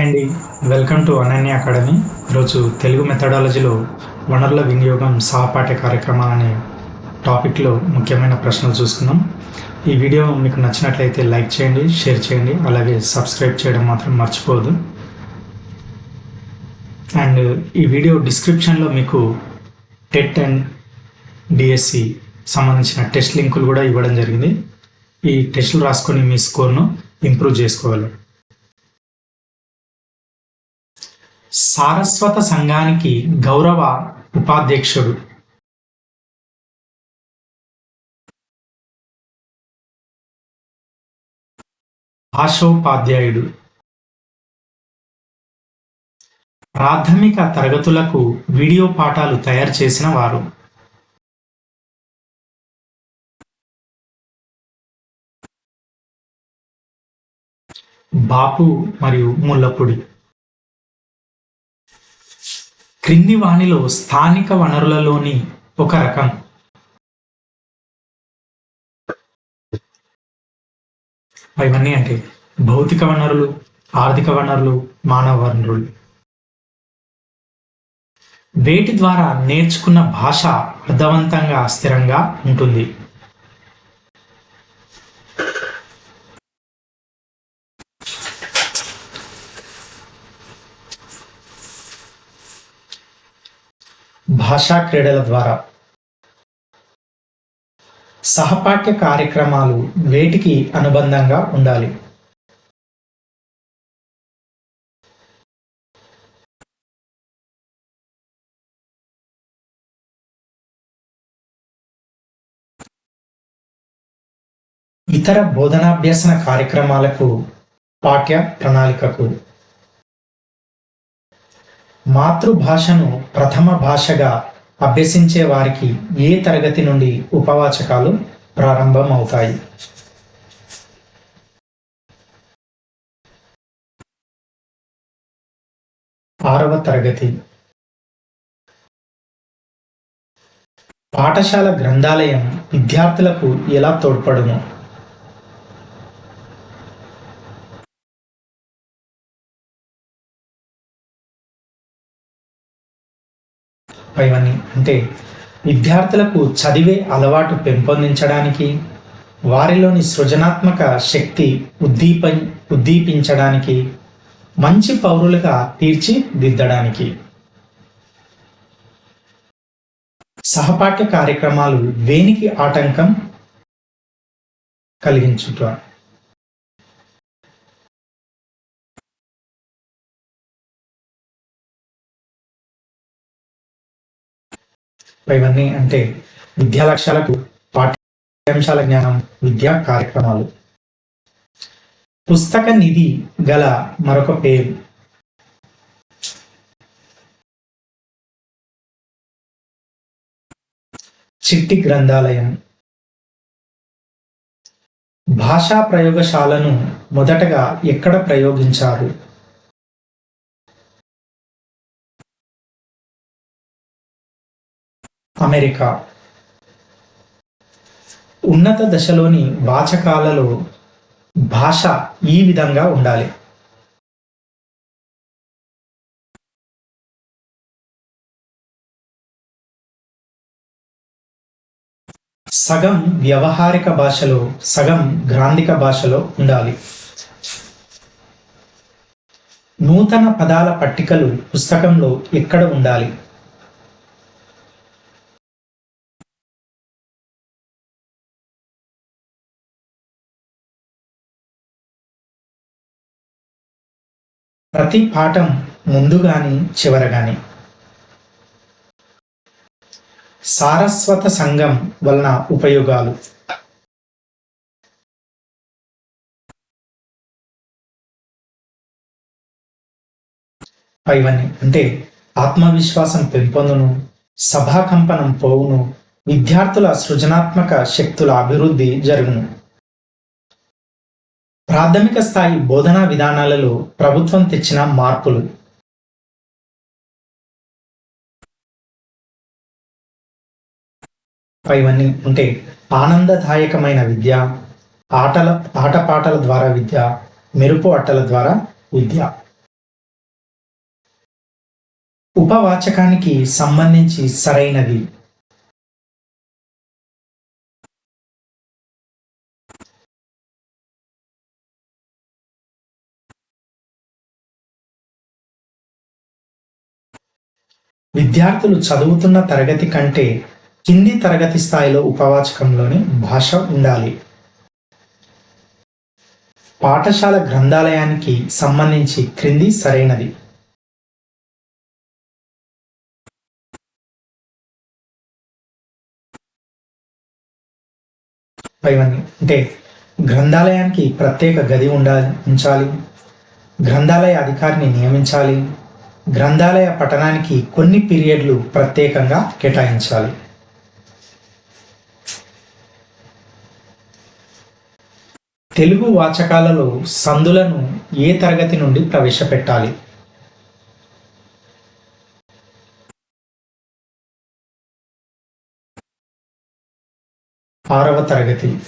అండి welcome to Ananya academy. ఈరోజు తెలుగు మెథడాలజీలో వనరుల వినియోగం సహపాఠ్య కార్యక్రమం అనే టాపిక్లో ముఖ్యమైన ప్రశ్నలు చూసుకుందాం. ఈ వీడియో మీకు నచ్చినట్లయితే లైక్ చేయండి షేర్ చేయండి అలాగే సబ్స్క్రైబ్ చేయడం మాత్రం మర్చిపోదు అండ్ ఈ వీడియో డిస్క్రిప్షన్లో మీకు టెట్ అండ్ డిఎస్సి సంబంధించిన టెస్ట్ లింకులు కూడా ఇవ్వడం జరిగింది. ఈ టెస్టులు రాసుకొని మీ స్కోర్ను ఇంప్రూవ్ చేసుకోవాలి. సారస్వత సంఘానికి గౌరవ ఉపాధ్యక్షుడు. భాషోపాధ్యాయుడు. ప్రాథమిక తరగతులకు వీడియో పాఠాలు తయారు చేసిన వారు. బాపు మరియు ముల్లపూడి. క్రింది వాణిలో స్థానిక వనరులలోని ఒక రకం. ఇవన్నీ అంటే భౌతిక వనరులు ఆర్థిక వనరులు మానవ వనరులు. వేటి ద్వారా నేర్చుకున్న భాష అర్థవంతంగా స్థిరంగా ఉంటుంది. భాషా క్రీడల ద్వారా. సహపాఠ్య కార్యక్రమాలు వేటికి అనుబంధంగా ఉండాలి. ఇతర బోధనాభ్యసన కార్యక్రమాలకు పాఠ్య ప్రణాళికకు మాతృభాషను ప్రథమ భాషగా అభ్యసించే వారికి ఏ తరగతి నుండి ఉపవాచకాలు ప్రారంభమవుతాయి? ఆరవ తరగతి. పాఠశాల గ్రంథాలయం విద్యార్థులకు ఎలా తోడ్పడును? ఇవన్నీ అంటే విద్యార్థులకు చదివే అలవాటు పెంపొందించడానికి వారిలోని సృజనాత్మక శక్తి ఉద్దీప ఉద్దీపించడానికి మంచి పౌరులుగా తీర్చిదిద్దడానికి. సహపాఠ్య కార్యక్రమాలు వేనికి ఆటంకం కలిగించుట. ఇవన్నీ అంటే విద్యా లక్ష్యాలకు పాఠ్యాంశాల జ్ఞానం విద్యా కార్యక్రమాలు. పుస్తక నిధి గల మరొక పేరు. చిట్టి గ్రంథాలయం. భాషా ప్రయోగశాలను మొదటగా ఎక్కడ ప్రయోగించారు? అమెరికా. ఉన్నత దశలోని వాచకాలలో భాష ఈ విధంగా ఉండాలి. సగం వ్యవహారిక భాషలో సగం గ్రాంధిక భాషలో ఉండాలి. నూతన పదాల పట్టికలు పుస్తకంలో ఎక్కడ ఉండాలి? ప్రతి పాఠం ముందు కానీ చివర కానీ సారస్వత సంఘం వలన ఉపయోగాలు. పైవన్నీ అంటే ఆత్మవిశ్వాసం పెంపొందును సభాకంపనం పోవును విద్యార్థుల సృజనాత్మక శక్తుల అభివృద్ధి జరుగును. ప్రాథమిక స్థాయి బోధనా విధానాలలో ప్రభుత్వం తెచ్చిన మార్పులు. ఇవన్నీ ఉంటే ఆనందదాయకమైన విద్య ఆటల ఆటపాటల ద్వారా విద్య మెరుపు అట్టల ద్వారా విద్య. ఉపవాచకానికి సంబంధించి సరైనది విద్యార్థులు చదువుతున్న తరగతి కంటే కింది తరగతి స్థాయిలో ఉపవాచకంలోని భాష ఉండాలి. పాఠశాల గ్రంథాలయానికి సంబంధించి క్రింది సరైనది. పైవన్నీ. అంటే గ్రంథాలయానికి ప్రత్యేక గది ఉండాలి ఉంచాలి. గ్రంథాలయ అధికారిని నియమించాలి. గ్రంథాలయ పఠనానికి కొన్ని పీరియడ్లు ప్రత్యేకంగా కేటాయించాలి. తెలుగు వాచకాలలో సందులను ఏ తరగతి నుండి ప్రవేశపెట్టాలి? ఆరవ తరగతి.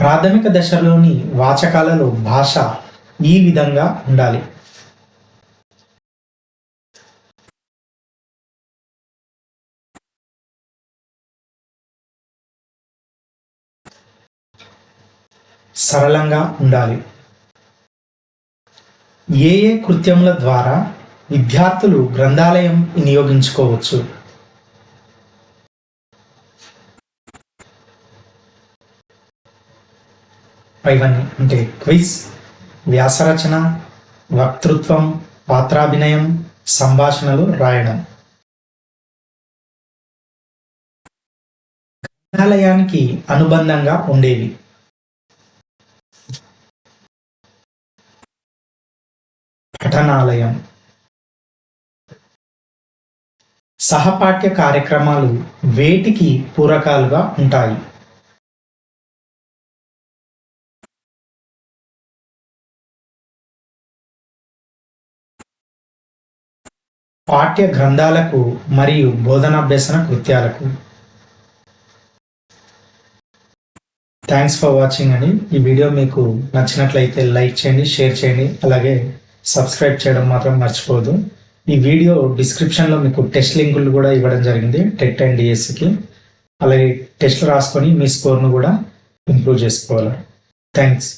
ప్రాథమిక దశలోని వాచకాలలో భాష ఈ విధంగా ఉండాలి. సరళంగా ఉండాలి. ఏ ఏ కృత్యముల ద్వారా విద్యార్థులు గ్రంథాలయం వినియోగించుకోవచ్చు? పైవన్నీ అంటే క్విజ్. వ్యాసరచన వక్తృత్వం పాత్రాభినయం సంభాషణలు రాయడం. గ్రంథాలయానికి అనుబంధంగా ఉండేవి. పఠనాలయం. సహపాఠ్య కార్యక్రమాలు వేటికి పూరకాలుగా ఉంటాయి. పాఠ్య గ్రంథాలకు మరియు బోధనాభ్యసన కృత్యాలకు. థ్యాంక్స్ ఫర్ వాచింగ్ అని ఈ వీడియో మీకు నచ్చినట్లయితే లైక్ చేయండి షేర్ చేయండి అలాగే సబ్స్క్రైబ్ చేయడం మాత్రం మర్చిపోదు ఈ వీడియో డిస్క్రిప్షన్లో మీకు టెస్ట్ లింకులు కూడా ఇవ్వడం జరిగింది టెట్ అండ్ డిఎస్సికి. అలాగే టెస్ట్ రాసుకొని మీ స్కోర్ను కూడా ఇంప్రూవ్ చేసుకోవాలి. థ్యాంక్స్